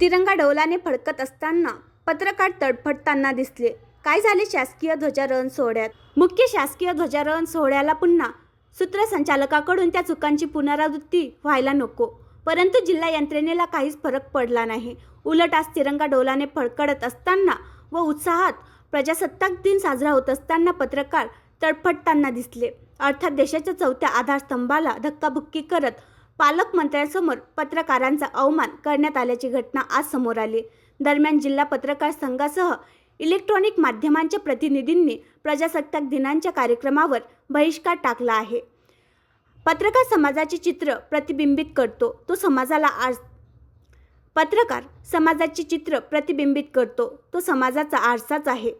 तिरंगा डौलाने फडकत असताना पत्रकार तडफडताना दिसले. काय झाले शासकीय ध्वजारोहण सोहळ्यात? मुख्य शासकीय ध्वजारोहण सोहळ्याला पुन्हा सूत्रसंचालकाकडून त्या चुकांची पुनरावृत्ती व्हायला नको. परंतु जिल्हा यंत्रणेला काहीच फरक पडला नाही. उलट आज तिरंगा डौलाने फडकडत असताना व उत्साहात प्रजासत्ताक दिन साजरा होत असताना पत्रकार तडफडताना दिसले. अर्थात देशाच्या चौथ्या आधारस्तंभाला धक्काबुक्की करत पालकमंत्र्यांसमोर पत्रकारांचा अवमान करण्यात आल्याची घटना आज समोर आली. दरम्यान जिल्हा पत्रकार संघासह इलेक्ट्रॉनिक माध्यमांच्या प्रतिनिधींनी प्रजासत्ताक दिनांच्या कार्यक्रमावर बहिष्कार टाकला आहे. पत्रकार समाजाचे चित्र प्रतिबिंबित करतो. तो समाजाला आज पत्रकार समाजाचे चित्र प्रतिबिंबित करतो. तो समाजाचा आरसाच आहे.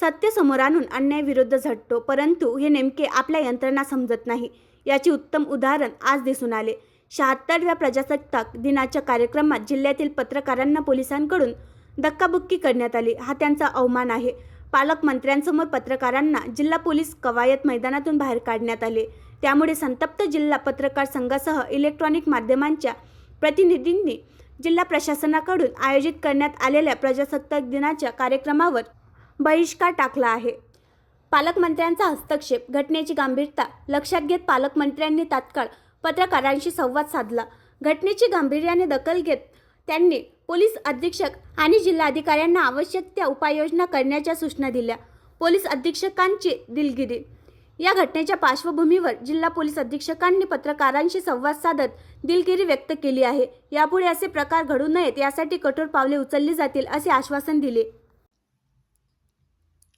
सत्य समोर आणून अन्यायाविरुद्ध झटतो परंतु हे नेमके आपल्या यंत्रणा समजत नाही. याचे उत्तम उदाहरण आज दिसून आले. शहात्तरव्या प्रजासत्ताक दिनाच्या कार्यक्रमात जिल्ह्यातील पत्रकारांना पोलिसांकडून धक्काबुक्की करण्यात आली. हा त्यांचा अवमान आहे. पालकमंत्र्यांसमोर पत्रकारांना जिल्हा पोलीस कवायत मैदानातून बाहेर काढण्यात आले. त्यामुळे संतप्त जिल्हा पत्रकार संघासह इलेक्ट्रॉनिक माध्यमांच्या प्रतिनिधींनी जिल्हा प्रशासनाकडून आयोजित करण्यात आलेल्या प्रजासत्ताक दिनाच्या कार्यक्रमावर बहिष्कार टाकला आहे. पालकमंत्र्यांचा हस्तक्षेप घटनेची गंभीरता लक्षात घेत पालकमंत्र्यांनी तात्काळ पत्रकारांशी संवाद साधला. घटनेची गांभीर्याने दखल घेत त्यांनी पोलीस अधीक्षक आणि जिल्हाधिकाऱ्यांना आवश्यक त्या उपाययोजना करण्याच्या सूचना दिल्या. पोलीस अधीक्षकांची दिलगिरी. या घटनेच्या पार्श्वभूमीवर जिल्हा पोलीस अधीक्षकांनी पत्रकारांशी संवाद साधत दिलगिरी व्यक्त केली आहे. यापुढे असे प्रकार घडू नयेत यासाठी कठोर पावले उचलली जातील असे आश्वासन दिले.